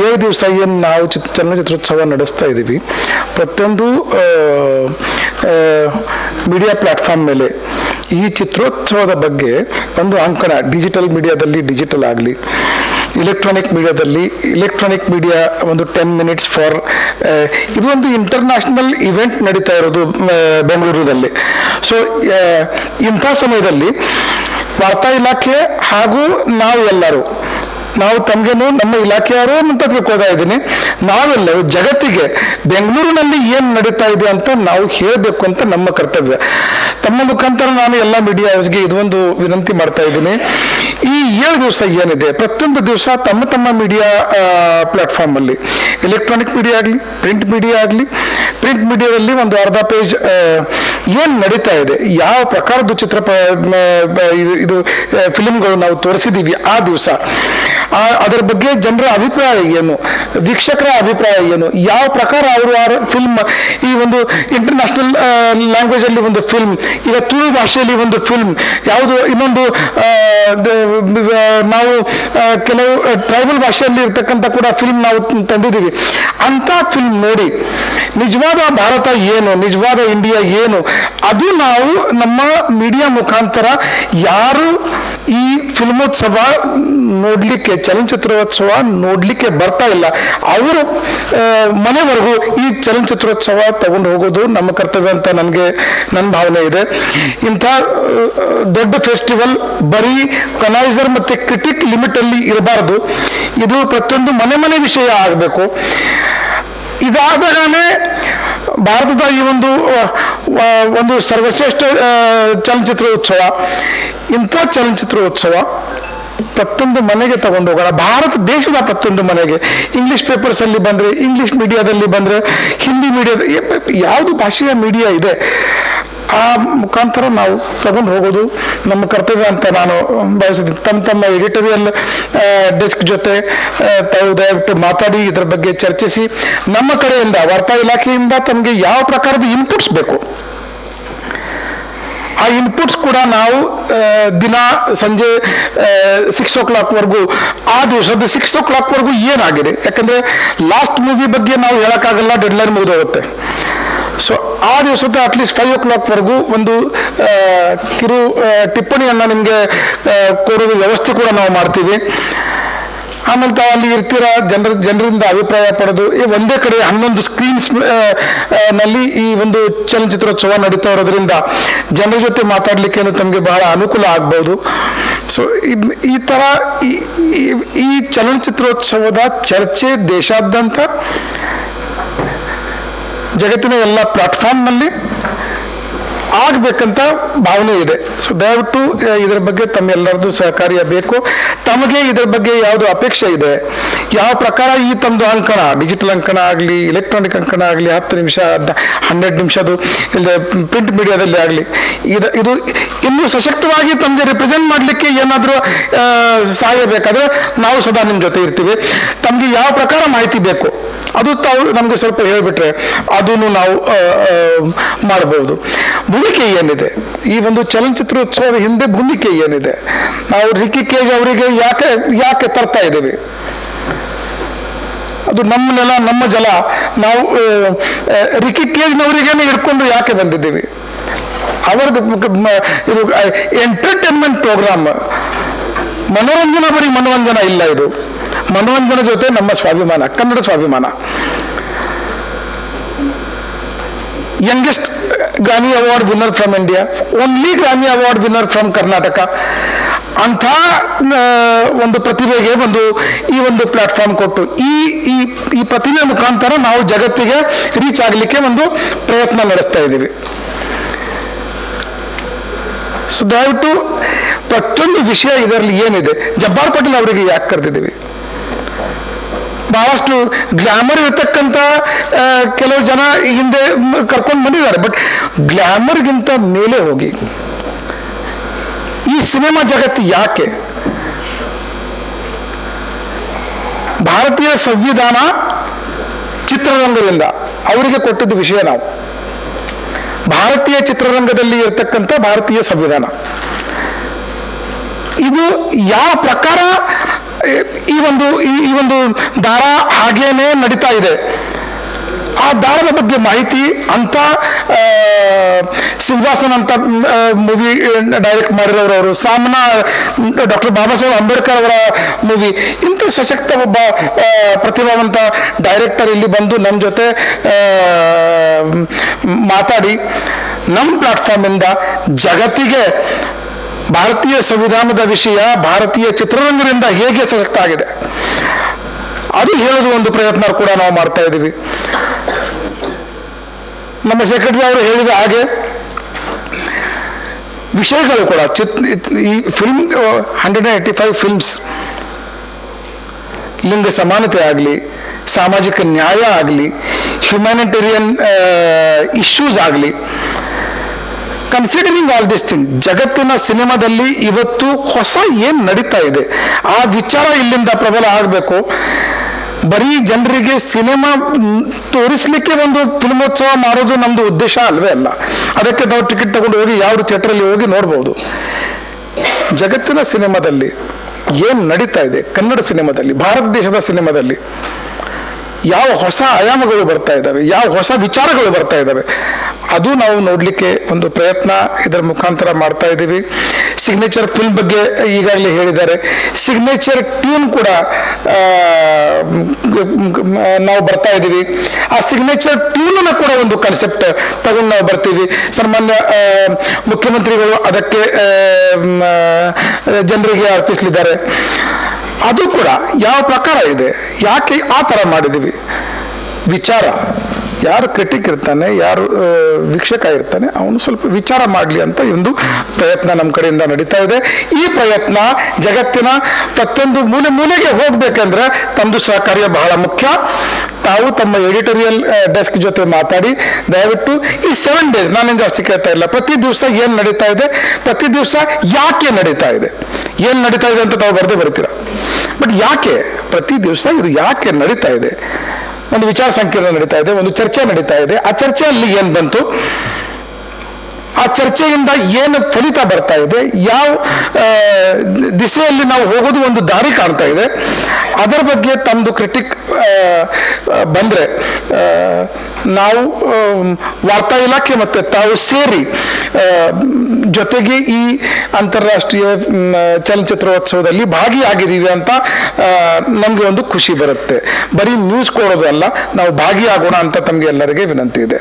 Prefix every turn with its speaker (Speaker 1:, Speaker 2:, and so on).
Speaker 1: ಏಳು ದಿವಸ ಏನು ನಾವು ಚಿತ್ರ ಚಲನಚಿತ್ರೋತ್ಸವ ನಡೆಸ್ತಾ ಇದ್ದೀವಿ ಪ್ರತಿಯೊಂದು ಮೀಡಿಯಾ ಪ್ಲಾಟ್ಫಾರ್ಮ್ ಮೇಲೆ ಈ ಚಿತ್ರೋತ್ಸವದ ಬಗ್ಗೆ ಒಂದು ಅಂಕಣ ಡಿಜಿಟಲ್ ಮೀಡಿಯಾದಲ್ಲಿ ಡಿಜಿಟಲ್ ಆಗಲಿ ಇಲೆಕ್ಟ್ರಾನಿಕ್ ಮೀಡಿಯಾದಲ್ಲಿ ಇಲೆಕ್ಟ್ರಾನಿಕ್ ಮೀಡಿಯಾ ಒಂದು ಟೆನ್ ಮಿನಿಟ್ಸ್ ಫಾರ್ ಇದು ಒಂದು ಇಂಟರ್ನ್ಯಾಷನಲ್ ಇವೆಂಟ್ ನಡೀತಾ ಇರೋದು ಬೆಂಗಳೂರಿನಲ್ಲಿ ಸೊ ಇಂಥ ಸಮಯದಲ್ಲಿ ವಾರ್ತಾ ಇಲಾಖೆ ಹಾಗೂ ನಾವು ಎಲ್ಲರೂ ನಾವು ತಮಗೇನು ನಮ್ಮ ಇಲಾಖೆಯವರು ಅಂತ ತಿಳ್ಕೊಳ್ತಾ ಇದ್ದೀನಿ. ನಾವೆಲ್ಲ ಜಗತ್ತಿಗೆ ಬೆಂಗಳೂರಿನಲ್ಲಿ ಏನು ನಡೀತಾ ಇದೆ ಅಂತ ನಾವು ಹೇಳಬೇಕು ಅಂತ ನಮ್ಮ ಕರ್ತವ್ಯ. ತಮ್ಮ ಮುಖಾಂತರ ನಾನು ಎಲ್ಲ ಮೀಡಿಯಾ ಹೌಸ್ಗೆ ಇದೊಂದು ವಿನಂತಿ ಮಾಡ್ತಾ ಇದ್ದೀನಿ. ಈ ಏಳು ದಿವಸ ಏನಿದೆ, ಪ್ರತಿಯೊಂದು ದಿವಸ ತಮ್ಮ ತಮ್ಮ ಮೀಡಿಯಾ ಪ್ಲಾಟ್ಫಾರ್ಮ್ ಅಲ್ಲಿ ಎಲೆಕ್ಟ್ರಾನಿಕ್ ಮೀಡಿಯಾ ಆಗಲಿ, ಪ್ರಿಂಟ್ ಮೀಡಿಯಾ ಆಗಲಿ, ಪ್ರಿಂಟ್ ಮೀಡಿಯಾದಲ್ಲಿ ಒಂದು ಅರ್ಧ ಪೇಜ್ ಏನು ನಡೀತಾ ಇದೆ? ಯಾವ ಪ್ರಕಾರದ ಚಿತ್ರ ಇದು- ಫಿಲ್ಮ್ಗಳು ನಾವು ತೋರಿಸಿದ್ದೀವಿ ಆ ದಿವಸ? ಅದರ ಬಗ್ಗೆ ಜನರ ಅಭಿಪ್ರಾಯ ಏನು? ವೀಕ್ಷಕರ ಅಭಿಪ್ರಾಯ ಏನು? ಯಾವ ಪ್ರಕಾರ ಅವರು ಆ ಫಿಲ್ಮ್, ಈ ಒಂದು ಇಂಟರ್ನ್ಯಾಷನಲ್ ಲ್ಯಾಂಗ್ವೇಜ್ ಅಲ್ಲಿ ಒಂದು ಫಿಲ್ಮ್, ಈಗ ತುಳು ಭಾಷೆಯಲ್ಲಿ ಒಂದು ಫಿಲ್ಮ್, ಯಾವುದು ಇನ್ನೊಂದು ನಾವು ಕೆಲವು ಟ್ರೈಬಲ್ ಭಾಷೆಯಲ್ಲಿ ಇರ್ತಕ್ಕಂಥ ಕೂಡ ಫಿಲ್ಮ್ ನಾವು ತಂದಿದ್ದೀವಿ. ಅಂತ ಫಿಲ್ಮ್ ನೋಡಿ, ನಿಜವಾದ ಭಾರತ ಏನು? ನಿಜವಾದ ಇಂಡಿಯಾ ಏನು? ಅದು ನಾವು ನಮ್ಮ ಮೀಡಿಯಾ ಮುಖಾಂತರ ಯಾರು ಈ ಫಿಲ್ಮೋತ್ಸವ ನೋಡ್ಲಿಕ್ಕೆ, ಚಲನಚಿತ್ರೋತ್ಸವ ನೋಡ್ಲಿಕ್ಕೆ ಬರ್ತಾ ಇಲ್ಲ. ಅವರು ಮನೆವರೆಗೂ ಈ ಚಲನಚಿತ್ರೋತ್ಸವ ತಗೊಂಡು ಹೋಗೋದು ನಮ್ಮ ಕರ್ತವ್ಯ ಅಂತ ನನಗೆ ನನ್ನ ಭಾವನೆ ಇದೆ. ಇಂಥ ದೊಡ್ಡ ಫೆಸ್ಟಿವಲ್ ಬರೀ ಕನೈಸರ್ ಮತ್ತೆ ಕ್ರಿಟಿಕ್ ಲಿಮಿಟ್ ಅಲ್ಲಿ ಇರಬಾರದು. ಇದು ಪ್ರತಿಯೊಂದು ಮನೆ ಮನೆ ವಿಷಯ ಆಗಬೇಕು. ಇದಾದಾಗಲೇ ಭಾರತದ ಈ ಒಂದು ಒಂದು ಸರ್ವಶ್ರೇಷ್ಠ ಚಲನಚಿತ್ರ ಉತ್ಸವ, ಇಂಥ ಚಲನಚಿತ್ರ ಉತ್ಸವ ಪ್ರತಿಯೊಂದು ಮನೆಗೆ ತಗೊಂಡು ಹೋಗೋಣ. ಭಾರತ ದೇಶದ ಪ್ರತಿಯೊಂದು ಮನೆಗೆ. ಇಂಗ್ಲಿಷ್ ಪೇಪರ್ಸ್ ಅಲ್ಲಿ ಬಂದ್ರೆ ಇಂಗ್ಲಿಷ್ ಮೀಡಿಯಾದಲ್ಲಿ ಬಂದ್ರೆ ಹಿಂದಿ ಮೀಡಿಯಾದ ಯಾವುದು ಭಾಷೆಯ ಮೀಡಿಯಾ ಇದೆ? ಆ ಮುಖಾಂತರ ನಾವು ತಗೊಂಡು ಹೋಗೋದು ನಮ್ಮ ಕರ್ತವ್ಯ ಅಂತ ನಾನು ಭಾವಿಸಿದ್ದೀನಿ ತಮ್ಮ ತಮ್ಮ ಎಡಿಟೋರಿಯಲ್ ಡೆಸ್ಕ್ ಜೊತೆ ತಾವು ದಯವಿಟ್ಟು ಮಾತಾಡಿ, ಇದರ ಬಗ್ಗೆ ಚರ್ಚಿಸಿ. ನಮ್ಮ ಕಡೆಯಿಂದ, ವಾರ್ತಾ ಇಲಾಖೆಯಿಂದ ತಮಗೆ ಯಾವ ಪ್ರಕಾರದ ಇನ್ಪುಟ್ಸ್ ಬೇಕು? ಆ ಇನ್ಪುಟ್ಸ್ ಕೂಡ ನಾವು ದಿನ ಸಂಜೆ ಸಿಕ್ಸ್ ಓ ಕ್ಲಾಕ್ವರೆಗೂ ಆ ದಿವಸದ ಸಿಕ್ಸ್ ಓ ಕ್ಲಾಕ್ವರೆಗೂ ಏನಾಗಿದೆ? ಯಾಕಂದ್ರೆ ಲಾಸ್ಟ್ ಮೂವಿ ಬಗ್ಗೆ ನಾವು ಹೇಳೋಕ್ಕಾಗಲ್ಲ ಡೆಡ್ಲೈನ್ ಮುಗಿದೋಗುತ್ತೆ. ಸೊ ಆ ದಿವಸದ ಅಟ್ಲೀಸ್ಟ್ ಫೈವ್ ಓ ಕ್ಲಾಕ್ವರೆಗೂ ಒಂದು ಕಿರು ಟಿಪ್ಪಣಿಯನ್ನು ನಿಮಗೆ ಕೊಡುವ ವ್ಯವಸ್ಥೆ ಕೂಡ ನಾವು ಮಾಡ್ತೀವಿ. ಆಮೇಲೆ ತಾವು ಅಲ್ಲಿ ಇರ್ತೀರ, ಜನರ, ಜನರಿಂದ ಅಭಿಪ್ರಾಯ ಪಡೆದು, ಈ ಒಂದೇ ಕಡೆ ಹನ್ನೊಂದು ಸ್ಕ್ರೀನ್ಸ್ನಲ್ಲಿ ಈ ಒಂದು ಚಲನಚಿತ್ರೋತ್ಸವ ನಡೀತಾ ಇರೋದ್ರಿಂದ ಜನರ ಜೊತೆ ಮಾತಾಡಲಿಕ್ಕೆ ತಮಗೆ ಬಹಳ ಅನುಕೂಲ ಆಗ್ಬೋದು. ಸೊ ಈ, ಈ- ಈ ಚಲನಚಿತ್ರೋತ್ಸವದ ಚರ್ಚೆ ದೇಶಾದ್ಯಂತ ಜಗತ್ತಿನ ಎಲ್ಲ ಪ್ಲಾಟ್ಫಾರ್ಮ್ನಲ್ಲಿ ಆಗಬೇಕಂತ ಭಾವನೆ ಇದೆ. ಸೊ ದಯವಿಟ್ಟು ಇದರ ಬಗ್ಗೆ ತಮ್ಮೆಲ್ಲರದ್ದು ಸಹಕಾರಿಯ ಬೇಕು. ತಮಗೆ ಇದರ ಬಗ್ಗೆ ಯಾವುದು ಅಪೇಕ್ಷೆ ಇದೆ? ಯಾವ ಪ್ರಕಾರ ಈ ತಮ್ಮದು ಅಂಕಣ ಡಿಜಿಟಲ್ ಅಂಕಣ ಆಗಲಿ ಎಲೆಕ್ಟ್ರಾನಿಕ್ ಅಂಕಣ ಆಗಲಿ, ಹತ್ತು ನಿಮಿಷ ಹನ್ನೆರಡು ನಿಮಿಷದು ಇಲ್ಲದೆ ಪ್ರಿಂಟ್ ಮೀಡಿಯಾದಲ್ಲಿ ಆಗಲಿ, ಇದು ಇದು ಇನ್ನೂ ಸಶಕ್ತವಾಗಿ ತಮಗೆ ರಿಪ್ರೆಸೆಂಟ್ ಮಾಡಲಿಕ್ಕೆ ಏನಾದರೂ ಸಹಾಯ ಬೇಕಾದರೆ ನಾವು ಸದಾ ನಿಮ್ಮ ಜೊತೆ ಇರ್ತೀವಿ. ತಮಗೆ ಯಾವ ಪ್ರಕಾರ ಮಾಹಿತಿ ಬೇಕು? ಅದು ತಾವು ನಮಗೆ ಸ್ವಲ್ಪ ಹೇಳಿಬಿಟ್ರೆ ಅದನ್ನು ನಾವು ಮಾಡಬಹುದು ಭೂಮಿಕೆ ಏನಿದೆ? ಈ ಒಂದು ಚಲನಚಿತ್ರೋತ್ಸವದ ಹಿಂದೆ ಭೂಮಿಕೆ ಏನಿದೆ? ನಾವು ರಿಕಿ ಕೇಜ್ ಅವರಿಗೆ ಯಾಕೆ ಯಾಕೆ ತರ್ತಾ ಇದ್ದೀವಿ? ಅದು ನಮ್ಮ ನೆಲ, ನಮ್ಮ ಜಲ. ನಾವು ರಿಕಿ ಕೇಜ್ನವರಿಗೇನೆ ಹಿಡ್ಕೊಂಡು ಯಾಕೆ ಬಂದಿದ್ದೀವಿ? ಅವರದ್ದು ಇದು ಎಂಟರ್ಟೈನ್ಮೆಂಟ್ ಪ್ರೋಗ್ರಾಮ್ ಮನೋರಂಜನೆ ಬರೀ ಮನೋರಂಜನೆ ಇಲ್ಲ ಇದು. ಮನೋರಂಜನೆ ಜೊತೆ ನಮ್ಮ ಸ್ವಾಭಿಮಾನ, ಕನ್ನಡ ಸ್ವಾಭಿಮಾನ. Youngest Grammy award winner from India only Grammy award winner from Karnataka ಅಂಥ ಒಂದು ಪ್ರತಿಭೆಗೆ ಒಂದು ಈ ಒಂದು ಪ್ಲಾಟ್ಫಾರ್ಮ್ ಕೊಟ್ಟು, ಈ ಈ ಈ ಪ್ರತಿಭೆ ಮುಖಾಂತರ ನಾವು ಜಗತ್ತಿಗೆ ರೀಚ್ ಆಗಲಿಕ್ಕೆ ಒಂದು ಪ್ರಯತ್ನ ನಡೆಸ್ತಾ ಇದ್ದೀವಿ. ಸೊ ದಯವಿಟ್ಟು ಪ್ರತಿಯೊಂದು ವಿಷಯ ಇದರಲ್ಲಿ ಏನಿದೆ, ಜಬ್ಬಾರ್ ಪಟೇಲ್ ಅವರಿಗೆ ಯಾಕೆ ಕರೆದಿದ್ದೀವಿ? ಬಹಳಷ್ಟು ಗ್ಲಾಮರ್ ಇರತಕ್ಕಂಥ ಕೆಲವು ಜನ ಹಿಂದೆ ಕರ್ಕೊಂಡು ಬಂದಿದ್ದಾರೆ. ಬಟ್ ಗ್ಲಾಮರ್ಗಿಂತ ಮೇಲೆ ಹೋಗಿ, ಈ ಸಿನಿಮಾ ಜಗತ್ತು ಯಾಕೆ? ಭಾರತೀಯ ಸಂವಿಧಾನ ಚಿತ್ರರಂಗದಿಂದ ಅವರಿಗೆ ಕೊಟ್ಟಿದ್ದ ವಿಷಯ ನಾವು. ಭಾರತೀಯ ಚಿತ್ರರಂಗದಲ್ಲಿ ಇರತಕ್ಕಂಥ ಭಾರತೀಯ ಸಂವಿಧಾನ. ಇದು ಯಾವ ಪ್ರಕಾರ ಈ ಒಂದು, ಈ- ಒಂದು ದಾರ ಹಾಗೇನೆ ನಡೀತಾ ಇದೆ. ಆ ದಾರದ ಬಗ್ಗೆ ಮಾಹಿತಿ ಅಂತ ಸಿಂಹಾಸನ ಅಂತ ಮೂವಿ ಡೈರೆಕ್ಟ್ ಮಾಡಿರೋರು ಅವರು. ಸಾಮನ ಡಾಕ್ಟರ್ ಬಾಬಾ ಸಾಹೇಬ್ ಅಂಬೇಡ್ಕರ್ ಅವರ ಮೂವಿ ಇಂಥ ಸಶಕ್ತ ಒಬ್ಬ ಪ್ರತಿಭಾವಂತ ಡೈರೆಕ್ಟರ್ ಇಲ್ಲಿ ಬಂದು ನಮ್ಮ ಜೊತೆ ಮಾತಾಡಿ. ನಮ್ಮ ಪ್ಲಾಟ್ಫಾರ್ಮಿಂದ ಜಗತ್ತಿಗೆ ಭಾರತೀಯ ಸಂವಿಧಾನದ ವಿಷಯ, ಭಾರತೀಯ ಚಿತ್ರರಂಗದಿಂದ ಹೇಗೆ ಸಶಕ್ತ ಆಗಿದೆ? ಅದು ಹೇಳೋದು ಒಂದು ಪ್ರಯತ್ನ ಕೂಡ ನಾವು ಮಾಡ್ತಾ ಇದ್ದೀವಿ. ನಮ್ಮ ಸೆಕ್ರೆಟರಿ ಅವರು ಹೇಳಿದ ಹಾಗೆ, ವಿಷಯಗಳು ಕೂಡ, ಚಿತ್ ಈ film hundred eighty five films ಲಿಂಗ ಸಮಾನತೆ ಆಗಲಿ, ಸಾಮಾಜಿಕ ನ್ಯಾಯ ಆಗಲಿ ಹ್ಯುಮ್ಯಾನಿಟೇರಿಯನ್ ಇಶ್ಯೂಸ್ ಆಗಲಿ ಕನ್ಸಿಡರಿಂಗ್ ಆಲ್ ದಿಸ್ ಥಿಂಗ್ ಜಗತ್ತಿನ ಸಿನಿಮಾದಲ್ಲಿ ಇವತ್ತು ಹೊಸ ಏನು ನಡೀತಾ ಇದೆ? ಆ ವಿಚಾರ ಇಲ್ಲಿಂದ ಪ್ರಬಲ ಆಗಬೇಕು. ಬರೀ ಜನರಿಗೆ ಸಿನಿಮಾ ತೋರಿಸ್ಲಿಕ್ಕೆ ಒಂದು ಫಿಲ್ಮೋತ್ಸವ ಮಾಡೋದು ನಮ್ದು ಉದ್ದೇಶ ಅಲ್ವೇ ಅಲ್ಲ? ಅದಕ್ಕೆ ನಾವು ಟಿಕೆಟ್ ತಗೊಂಡು ಹೋಗಿ ಯಾವ ಥಿಯೇಟ್ರಲ್ಲಿ ಹೋಗಿ ನೋಡ್ಬೋದು. ಜಗತ್ತಿನ ಸಿನಿಮಾದಲ್ಲಿ ಏನು ನಡೀತಾ ಇದೆ? ಕನ್ನಡ ಸಿನಿಮಾದಲ್ಲಿ, ಭಾರತ ದೇಶದ ಸಿನಿಮಾದಲ್ಲಿ ಯಾವ ಹೊಸ ಆಯಾಮಗಳು ಬರ್ತಾ ಇದ್ದಾವೆ ಯಾವ ಹೊಸ ವಿಚಾರಗಳು ಬರ್ತಾ ಇದ್ದಾವೆ ಅದು ನಾವು ನೋಡಲಿಕ್ಕೆ ಒಂದು ಪ್ರಯತ್ನ ಇದರ ಮುಖಾಂತರ ಮಾಡ್ತಾ ಇದ್ದೀವಿ. ಸಿಗ್ನೇಚರ್ ಫಿಲ್ಮ್ ಬಗ್ಗೆ ಈಗಾಗಲೇ ಹೇಳಿದ್ದಾರೆ. ಸಿಗ್ನೇಚರ್ ಟ್ಯೂನ್ ಕೂಡ ನಾವು ಬರ್ತಾ ಇದ್ದೀವಿ. ಆ ಸಿಗ್ನೇಚರ್ ಟ್ಯೂನ್ ಕೂಡ ಒಂದು ಕಾನ್ಸೆಪ್ಟ್ ತಗೊಂಡು ನಾವು ಬರ್ತೀವಿ. ಸನ್ಮಾನ್ಯ ಮುಖ್ಯಮಂತ್ರಿಗಳು ಅದಕ್ಕೆ ಜನರಿಗೆ ಅರ್ಪಿಸಲಿದ್ದಾರೆ. ಅದು ಕೂಡ ಯಾವ ಪ್ರಕಾರ ಇದೆ? ಯಾಕೆ ಆ ಥರ ಮಾಡಿದ್ದೀವಿ? ವಿಚಾರ. ಯಾರು ಕ್ರಿಟಿಕ್ ಇರ್ತಾನೆ, ಯಾರು ವೀಕ್ಷಕ ಇರ್ತಾನೆ, ಅವನು ಸ್ವಲ್ಪ ವಿಚಾರ ಮಾಡಲಿ ಅಂತ ಒಂದು ಪ್ರಯತ್ನ ನಮ್ಮ ಕಡೆಯಿಂದ ನಡೀತಾ ಇದೆ. ಈ ಪ್ರಯತ್ನ ಜಗತ್ತಿನ ಪ್ರತಿಯೊಂದು ಮೂಲೆ ಮೂಲೆಗೆ ಹೋಗ್ಬೇಕಂದ್ರೆ ತಮ್ಮದು ಸಹಕಾರ್ಯ ಬಹಳ ಮುಖ್ಯ. ತಾವು ತಮ್ಮ ಎಡಿಟೋರಿಯಲ್ ಡೆಸ್ಕ್ ಜೊತೆ ಮಾತಾಡಿ, ದಯವಿಟ್ಟು ಈ ಸೆವೆನ್ ಡೇಸ್ ನಾನೇನು ಜಾಸ್ತಿ ಕೇಳ್ತಾ ಇಲ್ಲ, ಪ್ರತಿ ದಿವಸ ಏನು ನಡೀತಾ ಇದೆ, ಪ್ರತಿ ದಿವಸ ಯಾಕೆ ನಡೀತಾ ಇದೆ? ಏನು ನಡೀತಾ ಇದೆ ಅಂತ ತಾವು ಬರೆದೇ ಬರ್ತೀರ? ಬಟ್ ಯಾಕೆ ಪ್ರತಿ ದಿವಸ ಇದು ಯಾಕೆ ನಡೀತಾ ಇದೆ? ಒಂದು ವಿಚಾರ ಸಂಕಿರಣ ನಡೀತಾ ಇದೆ ಒಂದು ಚರ್ಚೆ ನಡೀತಾ ಇದೆ. ಆ ಚರ್ಚೆಯಲ್ಲಿ ಏನು ಬಂತು? ಆ ಚರ್ಚೆಯಿಂದ ಏನು ಫಲಿತ ಬರ್ತಾ ಇದೆ, ಯಾವ ದಿಸೆಯಲ್ಲಿ ನಾವು ಹೋಗೋದು ಒಂದು ದಾರಿ ಕಾಣ್ತಾ ಇದೆ. ಅದರ ಬಗ್ಗೆ ತಮ್ಮದು ಕ್ರಿಟಿಕ್ ಬಂದರೆ ನಾವು ವಾರ್ತಾ ಇಲಾಖೆ ಮತ್ತು ತಾವು ಸೇರಿ ಜೊತೆಗೆ ಈ ಅಂತಾರಾಷ್ಟ್ರೀಯ ಚಲನಚಿತ್ರೋತ್ಸವದಲ್ಲಿ ಭಾಗಿಯಾಗಿದ್ದೀವಿ ಅಂತ ನಮಗೆ ಒಂದು ಖುಷಿ ಬರುತ್ತೆ. ಬರೀ ನ್ಯೂಸ್ ಕೊಡೋದು ಅಲ್ಲ, ನಾವು ಭಾಗಿಯಾಗೋಣ ಅಂತ ತಮಗೆ ಎಲ್ಲರಿಗೆ ವಿನಂತಿ ಇದೆ.